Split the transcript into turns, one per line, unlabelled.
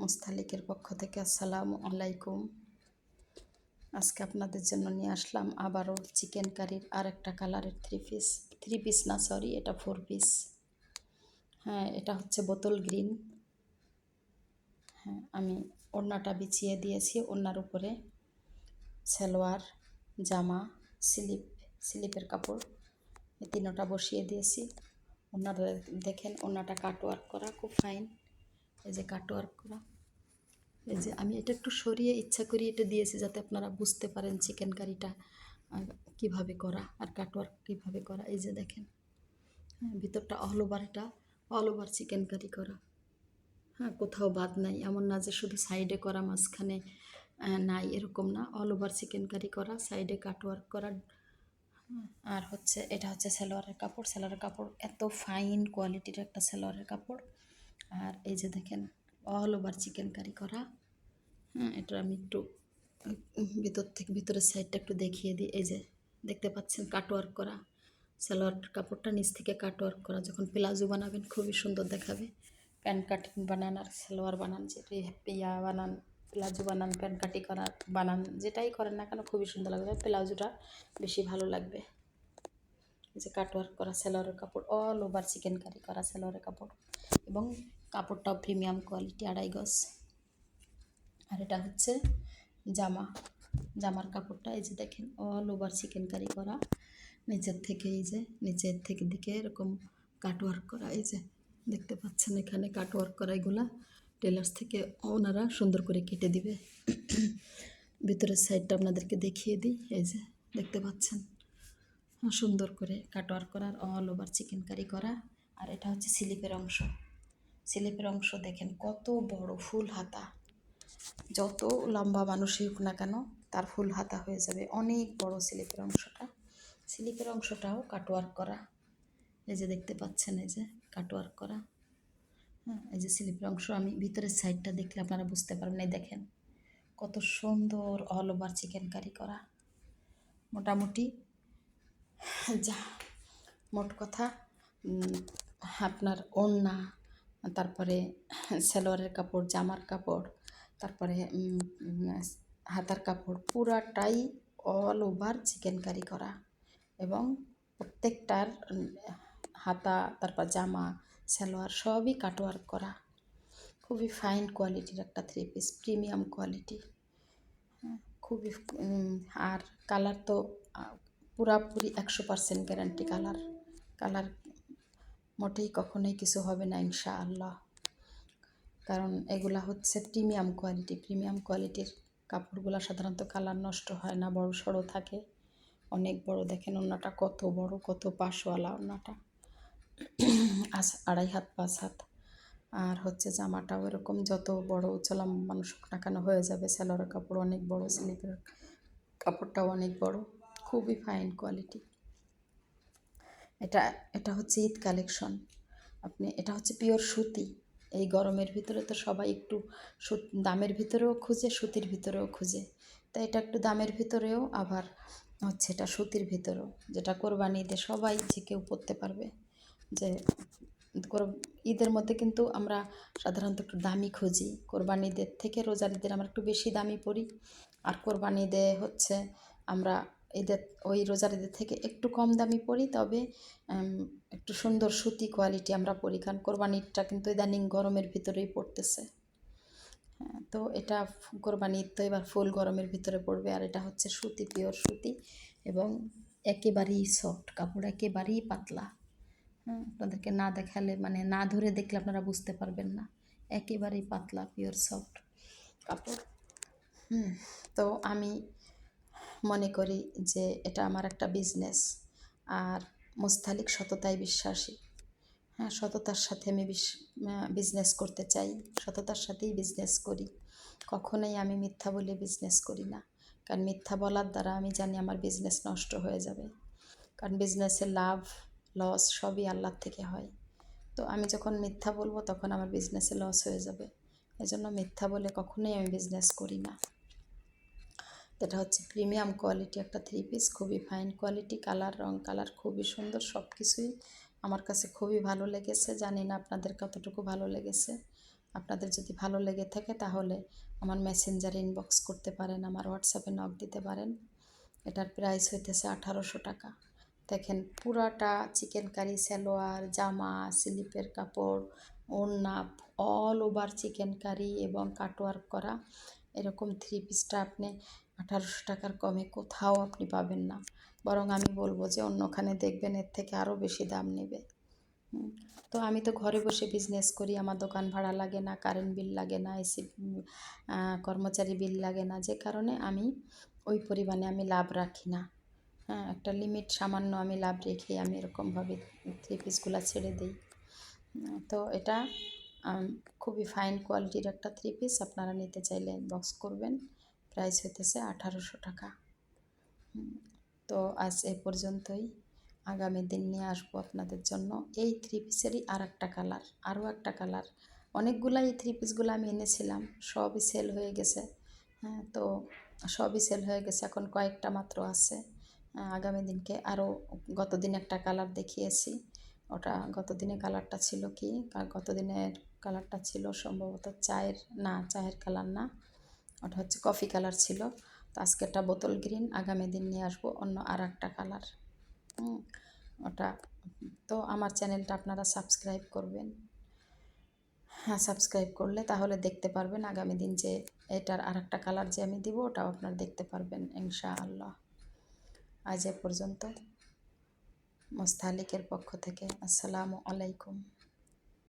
মুস্তালিকের পক্ষ থেকে আসসালামু আলাইকুম। আজকে আপনাদের জন্য নিয়ে আসলাম আবারও চিকেন কারির আর একটা কালারের থ্রি পিস থ্রি পিস না সরি এটা ফোর পিস হ্যাঁ এটা হচ্ছে বোতল গ্রিন। হ্যাঁ আমি ওড়নাটা বিছিয়ে দিয়েছি, ওড়নার উপরে সালোয়ার, জামা, স্লিপ, স্লিপের কাপড়, এই তিনোটা বসিয়ে দিয়েছি। ওনারা দেখেন ওনাটা কাটওয়ার্ক করা, খুব ফাইন এই যে কাটওয়ার্ক করা এই যে আমি এটা একটু সরিয়ে ইচ্ছা করি এটা দিয়েছি যাতে আপনারা বুঝতে পারেন চিকেন কারিটা কীভাবে করা আর কাটওয়ার্ক কীভাবে করা। এই যে দেখেন হ্যাঁ ভিতরটা অল ওভার এটা অল ওভার চিকেন কারি করা। হ্যাঁ কোথাও বাদ নাই এমন না যে শুধু সাইডে করা মাঝখানে নাই এরকম না। অল ওভার চিকেন কারি করা সাইডে কাটওয়ার্ক করা। হুম, আর হচ্ছে এটা হচ্ছে সালোয়ারের কাপড়। সালোয়ারের কাপড় এত ফাইন কোয়ালিটির একটা সালোয়ারের কাপড়। আর এই যে দেখেন অল ওভার চিকেন কারি করা। হ্যাঁ এটা আমি একটু, ভিতর থেকে ভিতরের সাইডটা একটু দেখিয়ে দিই। এই যে দেখতে পাচ্ছেন কাটওয়ার্ক করা। সালোয়ার কাপড়টা নিচ থেকে কাটওয়ার্ক করা। যখন প্লাজো বানাবেন, খুবই সুন্দর দেখাবে। প্যান্ট কাটিং বানান আর সালোয়ার বানান যেটি ইয়া বানান, প্লাজো বানান প্যান্ট কাটি করা, বানান, যেটাই করেন না কেন, খুবই সুন্দর লাগবে। প্লাজোটা বেশি ভালো লাগবে। যে কাটওয়ার্ক করা, সালোয়ারের কাপড় অল ওভার চিকেন কারি করা, সালোয়ারের কাপড়। এবং কাপড়টাও প্রিমিয়াম কোয়ালিটি আড়াই গজ। আর এটা হচ্ছে জামা। জামার কাপড়টা এই যে দেখেন অল ওভার চিকেন কারি করা। নিচের থেকে এই যে, নিচের থেকে দিকে এরকম কাটওয়ার্ক করা। এই যে, দেখতে পাচ্ছেন এখানে কাটওয়ার্ক করা এগুলা। টেলার্স থেকে ওনারা সুন্দর করে কেটে দিবে। ভিতরের সাইডটা আপনাদেরকে দেখিয়ে দিই। এই যে, দেখতে পাচ্ছেন? সুন্দর করে কাটওয়ার্ক করার অল ওভার চিকেন কারি করা। আর এটা হচ্ছে স্লিপের অংশ। স্লিপের অংশ দেখেন, কত বড় ফুল হাতা। যত লম্বা মানুষই হোক না কেন, তার ফুল হাতা হয়ে যাবে অনেক বড় স্লিপের অংশটা। স্লিপের অংশটাও কাটওয়ার্ক করা। এই যে দেখতে পাচ্ছেন, এই যে কাটওয়ার্ক করা। হ্যাঁ এই যে স্লিপের অংশ, আমি ভিতরের সাইডটা দেখলে আপনারা বুঝতে পারবেন, এই দেখেন। কত সুন্দর অল ওভার চিকেন কারি করা। মোটামুটি, যা মোট কথা আপনার ওড়না তারপরে সালোয়ারের কাপড়, জামার কাপড়, তারপরে হাতার কাপড়, পুরাটাই অল ওভার চিকেন কারি এবং প্রত্যেকটার হাতা, তারপর জামা, সালোয়ার সবই কাটওয়ার্ক করা। খুবই ফাইন কোয়ালিটির একটা থ্রি পিস প্রিমিয়াম কোয়ালিটি খুবই আর কালার তো পুরাপুরি একশো পার্সেন্ট গ্যারান্টি কালার কালার মোটেই কখনোই কিছু হবে না ইনশা আল্লাহ কারণ এগুলা হচ্ছে প্রিমিয়াম কোয়ালিটি প্রিমিয়াম কোয়ালিটির কাপড়গুলো সাধারণত কালার নষ্ট হয় না, বড় সড়ো থাকে। অনেক বড়, দেখেন ওনাটা কত বড়, কত পাশওয়ালা ওনাটা আস, আড়াই হাত, পাঁচ হাত। আর হচ্ছে জামাটাও এরকম যত বড় উচ্চলাম মানুষ না কেন হয়ে যাবে স্যালোয়ারের কাপড় অনেক বড়, স্লিপের কাপড়টাও অনেক বড়। খুবই ফাইন কোয়ালিটি এটা এটা হচ্ছে ঈদ কালেকশন। আপনি, এটা হচ্ছে পিওর সুতি। এই গরমের ভিতরে তো সবাই একটু দামের ভিতরেও খুঁজে, সুতির ভিতরেও খুঁজে। তাই এটা একটু দামের ভিতরেও, আবার হচ্ছে এটা সুতির ভিতরেও। যেটা কোরবানি ঈদে সবাই যে কেউ পরতে পারবে। যে ঈদের মধ্যে কিন্তু আমরা সাধারণত একটু দামি খুঁজি। কোরবানি ঈদের থেকে রোজার ঈদের আমরা একটু বেশি দামি পরি। আর কোরবানি ঈদে হচ্ছে আমরা ঈদের ওই রোজার ঈদের থেকে একটু কম দামি পরি, তবে একটু সুন্দর সুতি কোয়ালিটি আমরা পরি, কারণ কোরবানিটা কিন্তু ইদানিং গরমের ভিতরেই পড়তেছে। হ্যাঁ তো এটা কোরবানি ঈদ তো এবার ফুল গরমের ভিতরে পড়বে, আর এটা হচ্ছে সুতি পিওর সুতি, এবং একেবারেই সফট কাপড় একেবারেই পাতলা। হ্যাঁ আপনাদেরকে না দেখালে মানে না ধরে দেখলে আপনারা বুঝতে পারবেন না। একেবারেই পাতলা পিওর সফট কাপড়। হুম, তো আমি মনে করি যে এটা আমার একটা বিজনেস আর মুস্তালিক সততায় বিশ্বাসী। হ্যাঁ সততার সাথে আমি বিজনেস করতে চাই, সততার সাথেই বিজনেস করি। কখনোই আমি মিথ্যা বলে বিজনেস করি না, কারণ মিথ্যা বলার দ্বারা আমি জানি আমার বিজনেস নষ্ট হয়ে যাবে। কারণ বিজনেসে লাভ লস সবই আল্লাহর থেকে হয়। তো আমি যখন মিথ্যা বলব তখন আমার বিজনেসে লস হয়ে যাবে। এজন্য মিথ্যা বলে কখনোই আমি বিজনেস করি না। এটা হচ্ছে প্রিমিয়াম কোয়ালিটি একটা থ্রি পিস খুবই ফাইন কোয়ালিটি কালার রং কালার খুবই সুন্দর সব কিছুই আমার কাছে খুবই ভালো লেগেছে। জানি না আপনাদের কতটুকু ভালো লেগেছে। আপনাদের যদি ভালো লেগে থাকে তাহলে আমার মেসেঞ্জারে ইনবক্স করতে পারেন, আমার হোয়াটসঅ্যাপে নক দিতে পারেন। এটার প্রাইস হইতেছে আঠারোশো টাকা। দেখেন পুরাটা চিকেন কারি সালোয়ার, জামা, স্লিপের কাপড়, ওড়না অল ওভার চিকেন কারি এবং কাটওয়ার্ক করা, এরকম থ্রি পিসটা আপনি আঠারোশো টাকার কমে কোথাও আপনি পাবেন না। বরং আমি বলব যে অন্যখানে দেখবেন এর থেকে আরও বেশি দাম নেবে। তো আমি তো ঘরে বসে বিজনেস করি, আমার দোকান ভাড়া লাগে না কারেন্ট বিল লাগে না এসি কর্মচারী বিল লাগে না, যে কারণে আমি ওই পরিমাণে আমি লাভ রাখি না। হ্যাঁ একটা লিমিট সামান্য আমি লাভ রেখে আমি এরকমভাবে থ্রি পিসগুলো ছেড়ে দিই। তো এটা খুবই ফাইন কোয়ালিটির একটা থ্রি পিস আপনারা নিতে চাইলে বক্স করবেন। প্রাইস হইতেছে আঠারোশো টাকা। তো আজ এ পর্যন্তই। আগামী দিন নিয়ে আসব আপনাদের জন্য। এই থ্রি পিসেরই আর একটা কালার আরও একটা কালার অনেকগুলাই এই থ্রি পিসগুলো আমি এনেছিলাম, সবই সেল হয়ে গেছে। হ্যাঁ তো সবই সেল হয়ে গেছে, এখন কয়েকটা মাত্র আছে। আগামী দিনকে আরও গত দিন একটা কালার দেখিয়েছি। ওটা গত দিনে কালারটা ছিল কি? কা- গত দিনের কালারটা ছিল সম্ভবত চায়ের, না, চায়ের কালার না। ওটা হচ্ছে কফি কালার ছিল। তো আজকেরটা বোতল গ্রিন, আগামী দিন নিয়ে আসব অন্য আর একটা কালার ওটা, তো আমার চ্যানেলটা আপনারা সাবস্ক্রাইব করবেন। হ্যাঁ সাবস্ক্রাইব করলে তাহলে দেখতে পারবেন আগামী দিন যে এটার আর একটা কালার যে আমি দিব, ওটাও আপনারা দেখতে পারবেন ইনশাআল্লাহ। আজ এ পর্যন্ত। মোস্তালিকের পক্ষ থেকে আসসালামু আলাইকুম।